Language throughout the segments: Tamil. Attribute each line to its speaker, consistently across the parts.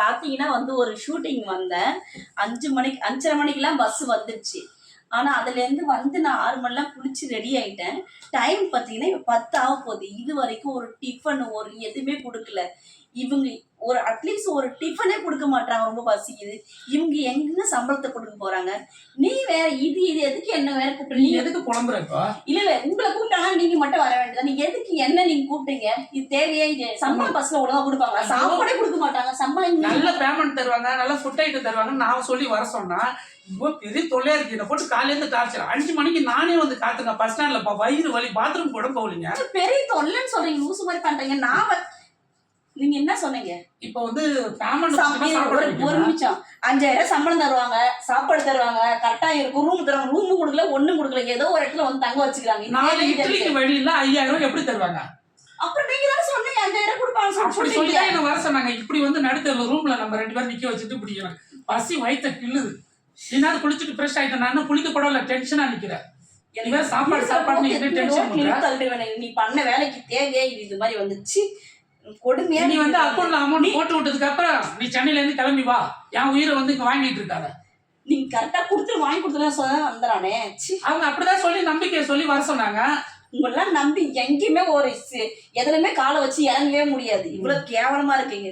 Speaker 1: பார்த்தீங்கன்னா வந்து ஒரு ஷூட்டிங் வந்தேன். அஞ்சு மணிக்கு அஞ்சரை மணிக்கெலாம் பஸ் வந்துடுச்சு ஆனால் அதுலேருந்து வந்து நான் ஆறு மணிலாம் குளிச்சு ரெடி ஆயிட்டேன். டைம் பார்த்தீங்கன்னா இப்போ பத்து ஆக போகுது. இது வரைக்கும் ஒரு டிஃபன் ஒரு எதுவுமே கொடுக்கல. இவங்க ஒரு அட்லீஸ்ட் ஒரு டிஃபனே கொடுக்க மாட்டாங்க ரொம்ப பசிக்குது இவங்க எங்க சம்பளத்தை கொடுக்க போறாங்க? நீ வேற இது இது எதுக்கு என்ன வேற
Speaker 2: நீ
Speaker 1: கூப்பிடுறீங்க
Speaker 2: எதுக்கு புலம்புற இப்போ?
Speaker 1: இல்ல இல்ல உங்களை கூப்பிட்டாங்க நீங்க மட்டும் வர வேண்டியது நீங்க எதுக்கு என்ன நீங்க கூப்பிட்டீங்க? இது தேவையா? இது சம்பளம் பஸ்ல ஒழுங்கா கொடுப்பாங்களா? சாப்பாடே கொடுக்க மாட்டாங்க சம்பளம்
Speaker 2: நல்ல பேமெண்ட் தருவாங்க நல்ல ஃபுட் ஐட்டம் தருவாங்க. நான் சொல்லி வர சொன்னா இப்போ பெரிய தொல்லையா இருக்கு. இதை போட்டு காலையில இருந்து டார்ச்சர் அஞ்சு மணிக்கு நானே வந்து காத்துங்க. பஸ் ஸ்டாண்ட்ல வயிறு வலி பாத்ரூம் கூட போகலீங்க
Speaker 1: பெரிய தொல்லைன்னு சொல்றீங்க. லூசு மாதிரி பண்றீங்க. நான் நீங்க என்ன சொன்னீங்க?
Speaker 2: இப்போ வந்து
Speaker 1: ஒரு நிமிஷம் அஞ்சாயிரம் சம்பளம் தருவாங்க சாப்பாடு தருவாங்க கரெக்டா இருக்கும் ரூம் தருவாங்க ரூம் கொடுக்கல ஒண்ணும் கொடுக்கல ஏதோ ஒரு இடத்துல வந்து தங்க வச்சுக்கிறாங்க.
Speaker 2: நாலு இட்லிக்கு இல்ல ஐயாயிரம் எப்படி தருவாங்க?
Speaker 1: அப்புறம் நீங்க தானே சொன்னீங்க அஞ்சாயிரம் கொடுப்பாங்க
Speaker 2: அப்படி சொல்லி தான் என்ன வர சொன்னாங்க. இப்படி வந்து நடுத்தர ரூம்ல நம்ம ரெண்டு பேரும் நிக்க வச்சுட்டு எனக்கு பசி வயித்த கிள்ளுது. இந்நேரம் குளிச்சுட்டு ஃப்ரெஷ் ஆயிட்டேன். நான் குளிக்க படல டென்ஷனா நிக்கிறேன். இனிமே சாப்பாடு சாப்பாடு
Speaker 1: நீ பண்ண வேலைக்கு தேவையே இது மாதிரி வந்துச்சு. கொடுமையா
Speaker 2: நீ வந்து. அக்கௌண்ட்ல அமௌண்ட் போட்டு விட்டதுக்கு அப்புறம் நீ சென்னையில இருந்து கிளம்பி வா. என் உயிரை வந்து இங்க வாங்கிட்டு இருக்காத.
Speaker 1: நீங்க கரெக்டா கொடுத்து வாங்கி கொடுத்துலாம் சொல்ல வந்துறானே.
Speaker 2: அவங்க அப்படிதான் சொல்லி நம்பிக்கையை சொல்லி வர சொன்னாங்க.
Speaker 1: உங்களெல்லாம் நம்பி எங்கேயுமே ஒரு எதுலயுமே காலை வச்சு இறங்கவே முடியாது. இவ்வளவு கேவலமா இருக்கீங்க.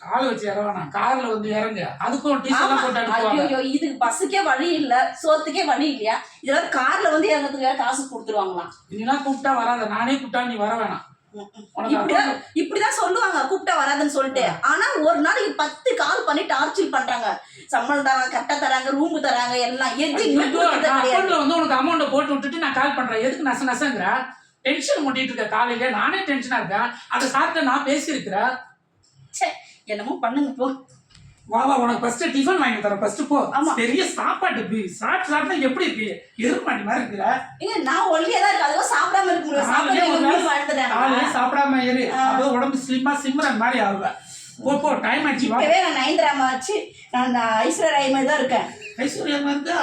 Speaker 2: கால் வச்சு இறவானா கார்ல வந்து இறங்க. அதுக்கும் டீசல்
Speaker 1: ஆமா.
Speaker 2: போட்டு
Speaker 1: இதுக்கு பஸ்ஸுக்கே வழி இல்ல சோத்துக்கே வழி இல்லையா? இதெல்லாம் கார்ல வந்து இறங்கிறதுக்கு காசு கொடுத்துருவாங்களாம்.
Speaker 2: நீலாம் கூப்பிட்டா வராத. நானே கூப்பிட்டா நீ வர வேணாம்.
Speaker 1: இப்படிதான் சொல்லுவாங்க கூப்பிட்டா வராதுன்னு சொல்லிட்டு. ஆனா ஒரு நாளைக்கு பத்து கால் பண்ணி டார்ச்சர் பண்றாங்க. சம்பளம் தராங்க கட்ட தராங்க ரூம் தராங்க எல்லாம். எதுவுமே
Speaker 2: வந்து உனக்கு அமௌண்ட்டை போட்டு விட்டுட்டு நான் கால் பண்றேன். எதுக்கு நச நசங்கிற? டென்ஷன் முட்டிட்டு இருக்க காலையில. நானே டென்ஷனா இருக்கேன். அதை சாப்பிட்டு நான் பேசியிருக்கிறேன்.
Speaker 1: என்னமோ பண்ணுங்க போ.
Speaker 2: வா வா உனக்கு ஃபர்ஸ்ட் டிஃபன் வாங்கி தரேன். ஃபர்ஸ்ட் போ.
Speaker 1: ஆமா.
Speaker 2: பெரிய சாப்பாடு பி சாப்பிட்டு சாப்பிட்டா எப்படி இருக்கு? எதிர்பாண்டி மாதிரி இருக்கிற
Speaker 1: ஏங்க நான் ஒல்லியா தான் இருக்கு அதுவும் சாப்பிடாம இருக்க
Speaker 2: ஒரு
Speaker 1: சாப்பிடாம
Speaker 2: சாப்பிடாம இரு. அப்போ உடம்பு ஸ்லிம்மா சிம்ரன் மாதிரி ஆகுவ. போ போ டைம் ஆச்சு வா.
Speaker 1: இப்பவே நான் நயன்தராமா வச்சு நான் ஐஸ்வர்யா ராய் மாதிரி தான் இருக்கேன்.
Speaker 2: ஐஸ்வர்யா இருந்தா